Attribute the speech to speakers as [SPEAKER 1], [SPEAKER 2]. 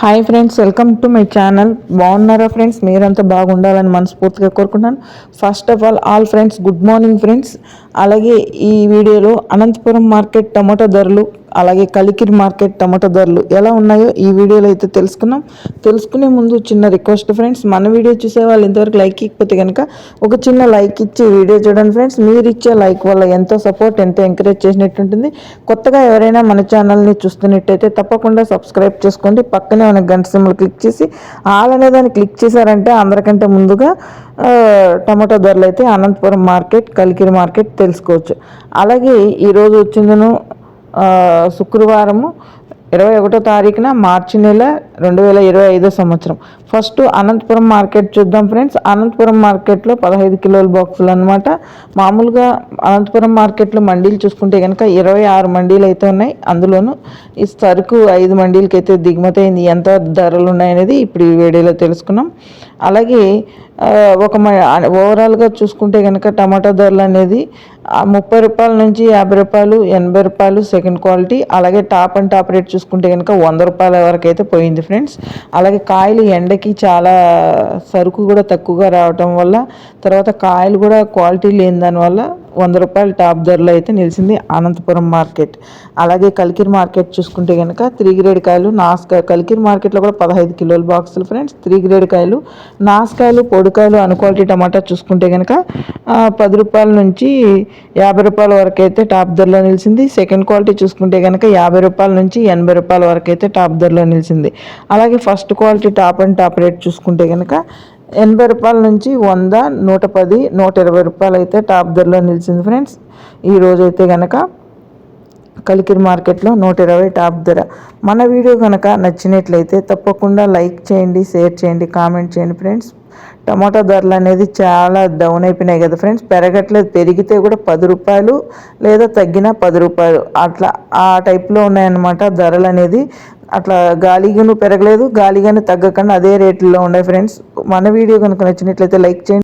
[SPEAKER 1] Hi friends welcome to my channel బాగున్నారా friends మీరంతా బాగుండాలని మనస్ఫూర్తిగా కోరుకుంటున్నాను. First of all all friends good morning friends అలాగే ఈ వీడియోలో అనంతపురం మార్కెట్ టమాటో ధరలు అలాగే కలికిరి మార్కెట్ టమాటో ధరలు ఎలా ఉన్నాయో ఈ వీడియోలో అయితే తెలుసుకున్నాం. తెలుసుకునే ముందు చిన్న రిక్వెస్ట్ ఫ్రెండ్స్ మన వీడియో చూసే వాళ్ళు ఇంతవరకు లైక్ ఇకపోతే కనుక ఒక చిన్న లైక్ ఇచ్చి వీడియో చూడండి ఫ్రెండ్స్. మీరు ఇచ్చే లైక్ వల్ల ఎంతో సపోర్ట్ ఎంతో ఎంకరేజ్ చేసినట్టు ఉంటుంది. కొత్తగా ఎవరైనా మన ఛానల్ని చూస్తున్నట్టయితే తప్పకుండా సబ్స్క్రైబ్ చేసుకోండి. పక్కనే ఉన్న గంట సింబల్ క్లిక్ చేసి ఆల్ అనే దాన్ని క్లిక్ చేశారంటే అందరికంటే ముందుగా టమాటో ధరలు అయితే అనంతపురం మార్కెట్ కలికిరి మార్కెట్ తెలుసుకోవచ్చు. అలాగే ఈరోజు వచ్చిందను శుక్రవారము ఇరవై ఒకటో తారీఖున మార్చి నెల రెండు వేల ఇరవై ఐదో సంవత్సరం. ఫస్ట్ అనంతపురం మార్కెట్ చూద్దాం ఫ్రెండ్స్. అనంతపురం మార్కెట్లో పదహైదు కిలోల బాక్సులు అనమాట మామూలుగా అనంతపురం మార్కెట్లో మండీలు చూసుకుంటే కనుక ఇరవై ఆరు మండీలు అయితే ఉన్నాయి. అందులోనూ ఈ సరుకు ఐదు మండీలకి అయితే దిగుమతి అయింది. ఎంత ధరలు ఉన్నాయనేది ఇప్పుడు ఈ వీడియోలో తెలుసుకున్నాం. అలాగే ఒక ఓవరాల్గా చూసుకుంటే కనుక టమాటా ధరలు అనేది ముప్పై రూపాయల నుంచి యాభై రూపాయలు ఎనభై రూపాయలు సెకండ్ క్వాలిటీ అలాగే టాప్ అండ్ టాప్ రేట్ చూసుకుంటే కనుక వంద రూపాయల వరకు అయితే పోయింది ఫ్రెండ్స్ అలాగే కాయలు ఎండకి చాలా సరుకు కూడా తక్కువగా రావటం వల్ల తర్వాత కాయలు కూడా క్వాలిటీ లేని దానివల్ల వంద రూపాయలు టాప్ ధరలో అయితే నిలిచింది అనంతపురం మార్కెట్. అలాగే కలికిరి మార్కెట్ చూసుకుంటే కనుక త్రీ గ్రేడ్ కాయలు నాసుకాయ కలికిరి మార్కెట్లో కూడా పదహైదు కిలోల బాక్సులు ఫ్రెండ్స్. త్రీ గ్రేడ్ కాయలు నాసుకాయలు పొడికాయలు అన్క్వాలిటీ టమాటా చూసుకుంటే కనుక పది రూపాయల నుంచి యాభై రూపాయల వరకు అయితే టాప్ ధరలో నిలిచింది. సెకండ్ క్వాలిటీ చూసుకుంటే కనుక యాభై రూపాయల నుంచి ఎనభై రూపాయల వరకు అయితే టాప్ ధరలో నిలిచింది. అలాగే first quality top and top rate చూసుకుంటే కనుక ఎనభై రూపాయల నుంచి వంద నూట పది నూట ఇరవై రూపాయలు అయితే టాప్ ధరలో నిలిచింది ఫ్రెండ్స్. ఈరోజు అయితే కనుక కలికిరి మార్కెట్లో నూట ఇరవై టాప్ ధర. మన వీడియో కనుక నచ్చినట్లయితే తప్పకుండా లైక్ చేయండి షేర్ చేయండి కామెంట్ చేయండి ఫ్రెండ్స్. టమాటా ధరలు అనేది చాలా డౌన్ అయిపోయినాయి కదా ఫ్రెండ్స్. పెరగట్లేదు. పెరిగితే కూడా పది రూపాయలు లేదా తగ్గిన పది రూపాయలు. అట్లా ఆ టైప్లో ఉన్నాయన్నమాట ధరలు అనేది. అట్లా గాలిగాను పెరగలేదు గాలిగాను తగ్గకుండా అదే రేట్లో ఉన్నాయి ఫ్రెండ్స్ మన వీడియో కనుక నచ్చినట్లయితే లైక్ చేయండి.